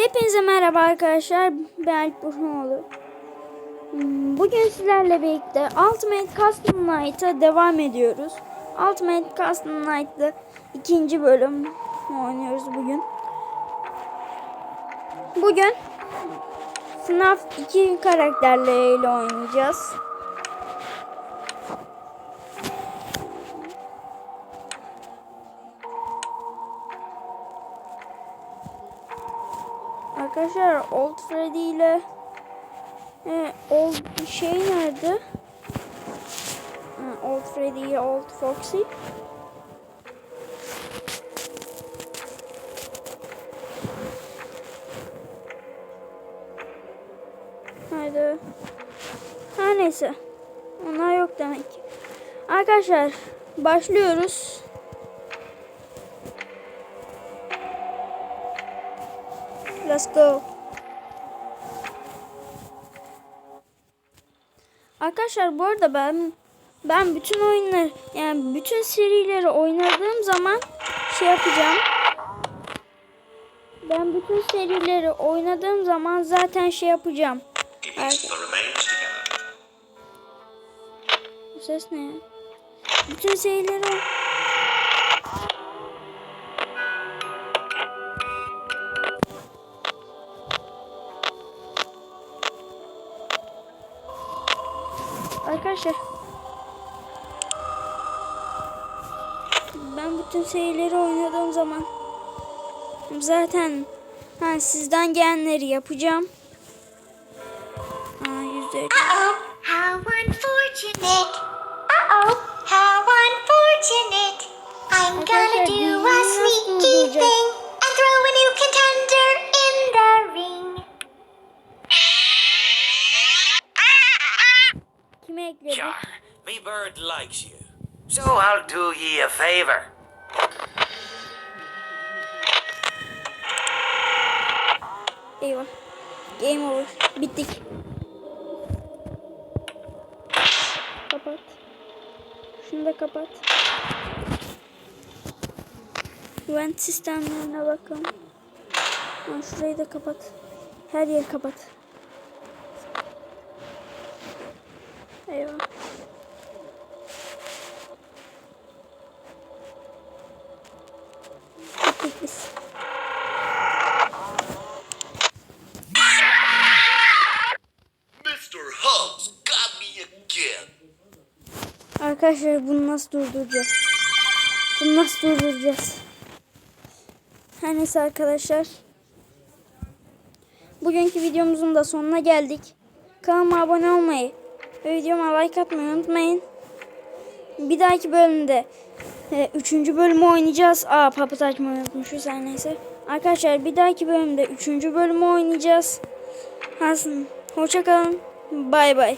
Hepinize merhaba arkadaşlar. Ben Alp Burhanoğlu. Hmm, Bugün sizlerle birlikte Ultimate Custom Night'a devam ediyoruz. Ultimate Custom Night'da ikinci bölüm oynuyoruz bugün. Bugün FNAF 2 karakterleriyle oynayacağız. Arkadaşlar Old Freddy ile e, Old şey nerede? Old Freddy ile Old Foxy. Haydi. Her neyse. Onlar yok demek ki. Arkadaşlar başlıyoruz. Let's go. Arkadaşlar bu arada ben ben bütün oyunları yani bütün serileri oynadığım zaman şey yapacağım. Ben bütün serileri oynadığım zaman zaten şey yapacağım. Bu ses ne ya? Bütün serileri Arkadaşlar ben bütün serileri oynadığım zaman zaten ha, sizden gelenleri yapacağım. Aa, yüzde Uh-oh, how unfortunate. Ekledim? Sure, me bird likes you. So I'll do ye a favor. Eyvah. Game over. Bittik. Kapat. Şunu da kapat. Güvenlik sistemlerine bakalım. Şurayı da kapat. Her yeri kapat. Eyvah. Biz. Mr. Hugs got me again. Arkadaşlar bunu nasıl durduracağız? Bunu nasıl durduracağız? Her neyse arkadaşlar. Bugünkü videomuzun da sonuna geldik. Kanalıma abone olmayı ve videoma like atmayı unutmayın. Bir dahaki bölümde e, üçüncü bölümü oynayacağız. Aa papıt açmayı unutmuşuz her neyse. Arkadaşlar bir dahaki bölümde üçüncü bölümü oynayacağız. Hoşça kalın. Bay bay.